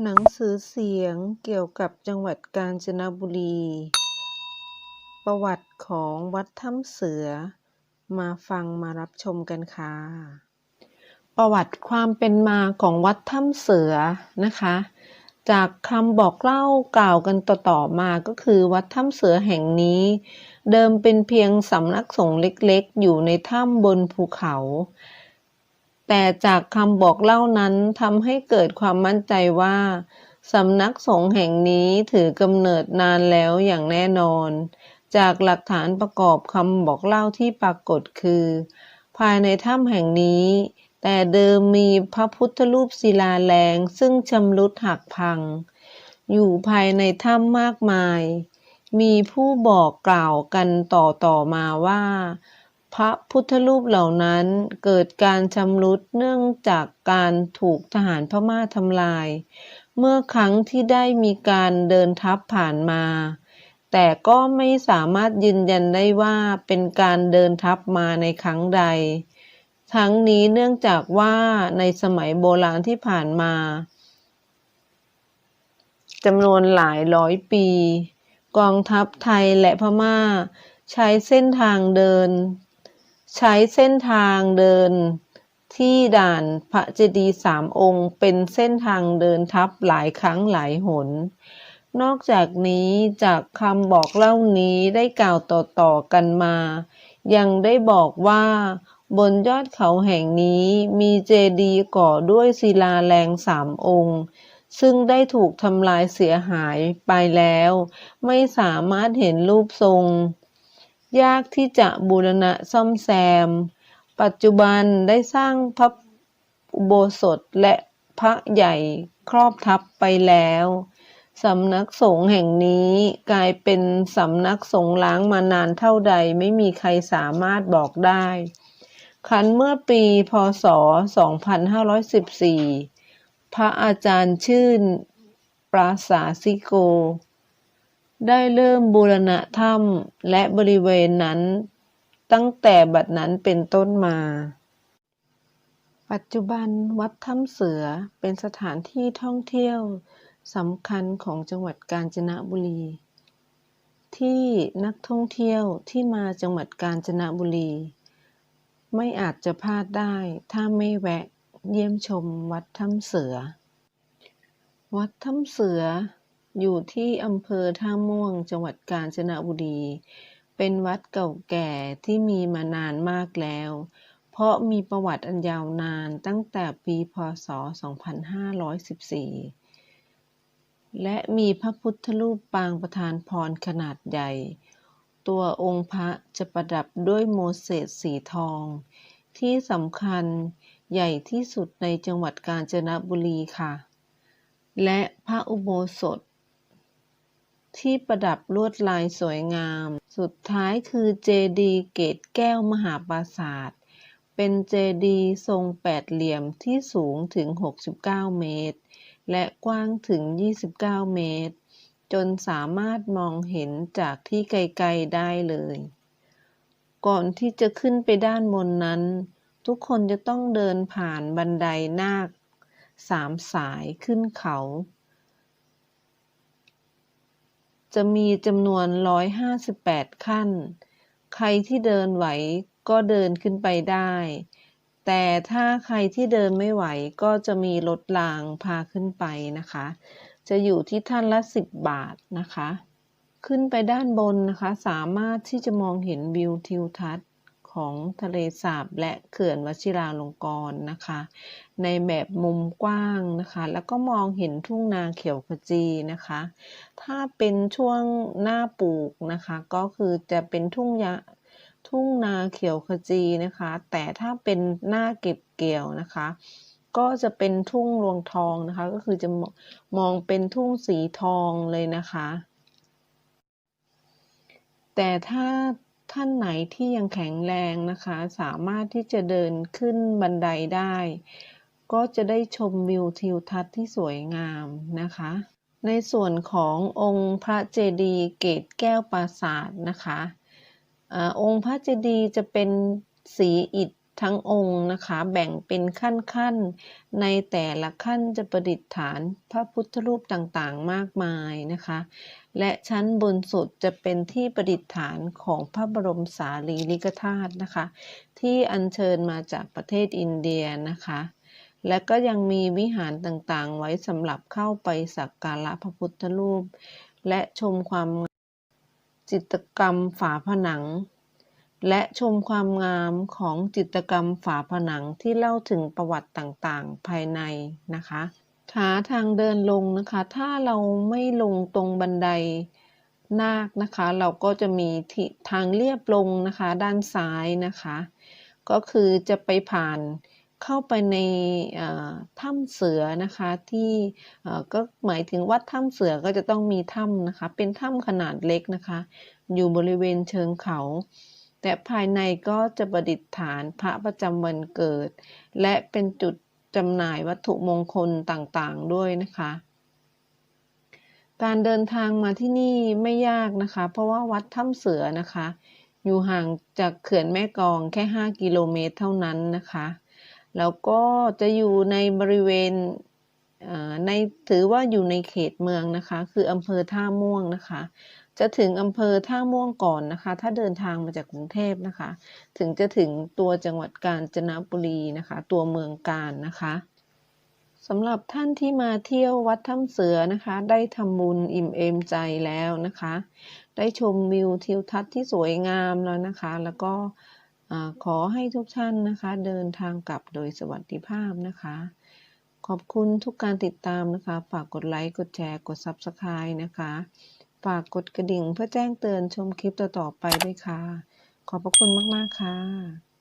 หนังสือเสียงเกี่ยวกับจังหวัดกาญจนบุรี ประวัติของวัดถ้ำเสือ มาฟังมารับชมกันค่ะ ประวัติความเป็นมาของวัดถ้ำเสือนะคะ จากคำบอกเล่ากล่าวกันต่อๆมาก็คือวัดถ้ำเสือแห่งนี้ เดิมเป็นเพียงสำนักสงฆ์เล็กๆ อยู่ในถ้ำบนภูเขา แต่จากคำบอกเล่านั้นทำให้เกิดความมั่นใจว่าสำนักสงฆ์แห่งนี้ถือกำเนิดนานแล้วอย่างแน่นอน จากหลักฐานประกอบคำบอกเล่าที่ปรากฏคือ ภายในถ้ำแห่งนี้ แต่เดิมมีพระพุทธรูปศิลาแรงซึ่งชำรุดหักพัง อยู่ภายในถ้ำมากมาย มีผู้บอกกล่าวกันต่อต่อๆมาว่า พระพุทธรูปเหล่านั้นเกิดการชำรุดเนื่องจากการถูกทหารพม่าทำลาย เมื่อครั้งที่ได้มีการเดินทัพผ่านมา แต่ก็ไม่สามารถยืนยันได้ว่าเป็นการเดินทัพมาในครั้งใด ทั้งนี้เนื่องจากว่าในสมัยโบราณที่ผ่านมาจำนวนหลายร้อยปี กองทัพไทยและพม่า ใช้เส้นทางเดิน ใช้เส้นทางเดินที่ด่านพระเจดีย์สามองค์ เป็นเส้นทางเดินทัพหลายครั้งหลายหน นอกจากนี้จากคำบอกเล่านี้ได้กล่าวต่อๆกันมา ยังได้บอกว่าบนยอดเขาแห่งนี้มีเจดีย์ก่อด้วยศิลาแรงสามองค์ ซึ่งได้ถูกทำลายเสียหายไปแล้ว ไม่สามารถเห็นรูปทรง ยากที่จะบูรณะซ่อมแซม ปัจจุบันได้สร้างพระอุโบสถและพระใหญ่ครอบทับไปแล้วสำนักสงฆ์แห่งนี้กลายเป็นสำนักสงฆ์ล้างมานานเท่าใดไม่มีใครสามารถบอกได้ คันเมื่อปีพศ 2514 พระอาจารย์ชื่นปราสาสิโก ได้เริ่มบูรณะถ้ำและบริเวณนั้น ตั้งแต่บัดนั้นเป็นต้นมา ปัจจุบันวัดถ้ำเสือเป็นสถานที่ท่องเที่ยวสำคัญของจังหวัดกาญจนบุรี ที่นักท่องเที่ยวที่มาจังหวัดกาญจนบุรี ไม่อาจจะพลาดได้ถ้าไม่แวะเยี่ยมชมวัดถ้ำเสือ วัดถ้ำเสือ อยู่ที่อำเภอท่าม่วงจังหวัดกาญจนบุรี เป็นวัดเก่าแก่ที่มีมานานมากแล้ว เพราะมีประวัติอันยาวนานตั้งแต่ปีพศ 2514 และมีพระพุทธรูปปางประธานพรขนาดใหญ่ ตัวองค์พระจะประดับด้วยโมเสสสีทอง ที่สำคัญใหญ่ที่สุดในจังหวัดกาญจนบุรีค่ะ และพระอุโบสถ ที่ประดับลวดลายสวยงาม สุดท้ายคือเจดีเกตแก้วมหาปราสาท เป็นเจดีทรงแปดเหลี่ยมที่สูงถึง 69 เมตร และกว้างถึง 29 เมตร จนสามารถมองเห็นจากที่ไกลๆได้เลย ก่อนที่จะขึ้นไปด้านบนนั้น ทุกคนจะต้องเดินผ่านบันไดนาคสามสายขึ้นเขา จะมีจำนวน 158 ขั้น ใครที่เดินไหวก็เดินขึ้นไปได้ แต่ถ้าใครที่เดินไม่ไหวก็จะมีรถรางพาขึ้นไปนะคะ จะอยู่ที่ท่านละ 10 บาทนะคะ ขึ้นไปด้านบนนะคะ สามารถที่จะมองเห็นวิวทิวทัศน์ ของทะเลสาบและเขื่อนวชิราลงกรณ์นะคะ ในแบบมุมกว้างนะคะ แล้วก็มองเห็นทุ่งนาเขียวขจีนะคะ ถ้าเป็นช่วงหน้าปลูกนะคะ ก็คือจะเป็นทุ่งยาทุ่งนาเขียวขจีนะคะ แต่ถ้าเป็นหน้าเก็บเกี่ยวนะคะ ก็จะเป็นทุ่งรวงทองนะคะ ก็คือจะมองเป็นทุ่งสีทองเลยนะคะ แต่ถ้า ท่านไหนที่ยังแข็งแรงนะคะ สามารถที่จะเดินขึ้นบันไดได้ ก็จะได้ชมวิวทิวทัศน์ที่สวยงามนะคะ ในส่วนขององค์พระเจดีย์เกตแก้วปราสาทนะคะอองค์พระเจดีย์จะเป็นสีอิฐ ทั้งองค์นะคะแบ่งเป็นขั้นๆ ในแต่ละขั้นจะประดิษฐานพระพุทธรูปต่างๆ มากมายนะคะ และชั้นบนสุดจะเป็นที่ประดิษฐานของพระบรมสารีริกธาตุนะคะ ที่อัญเชิญมาจากประเทศอินเดียนะคะ และก็ยังมีวิหารต่างๆ ไว้สำหรับเข้าไปสักการะพระพุทธรูป และชมความจิตรกรรมฝาผนัง และชมความงามของจิตรกรรมฝาผนังที่เล่าถึงประวัติต่างๆ ภายในนะคะหาทางเดินลงนะคะ ถ้าเราไม่ลงตรงบันไดนาคนะคะ เราก็จะมีทางเรียบลงนะคะ ด้านซ้ายนะคะ ก็คือจะไปผ่านเข้าไปในถ้ำเสือนะคะที่ก็หมายถึงวัดถ้ำเสือก็จะต้องมีถ้ำนะคะ เป็นถ้ำขนาดเล็กนะคะ อยู่บริเวณเชิงเขา แต่ภายในก็จะประดิษฐานพระประจำวันเกิด และเป็นจุดจำหน่ายวัตถุมงคลต่างๆด้วยนะคะ การเดินทางมาที่นี่ไม่ยากนะคะ เพราะว่าวัดถ้ำเสือนะคะ อยู่ห่างจากเขื่อนแม่กองแค่ 5 กิโลเมตรเท่านั้นนะคะ แล้วก็จะอยู่ในบริเวณในถือว่าอยู่ในเขตเมืองนะคะ คืออำเภอท่าม่วงนะคะ จะถึงอำเภอท่าม่วงก่อนนะคะ ถ้าเดินทางมาจากกรุงเทพนะคะ ถึงจะถึงตัวจังหวัดกาญจนบุรีนะคะ ตัวเมืองกาญนะคะสำหรับท่านที่มาเที่ยววัดถ้ำเสือนะคะ ได้ทำบุญอิ่มเอมใจแล้วนะคะ ได้ชมวิวทิวทัศน์ที่สวยงามแล้วนะคะ แล้วก็ขอให้ทุกท่านนะคะ เดินทางกลับโดยสวัสดิภาพนะคะ ขอบคุณทุกการติดตามนะคะ ฝากกดไลค์ กดแชร์ กด Subscribe นะคะ ฝากกดกระดิ่งเพื่อแจ้งเตือนชมคลิปต่อๆไปด้วยค่ะ ขอบพระคุณมาก ๆ ค่ะ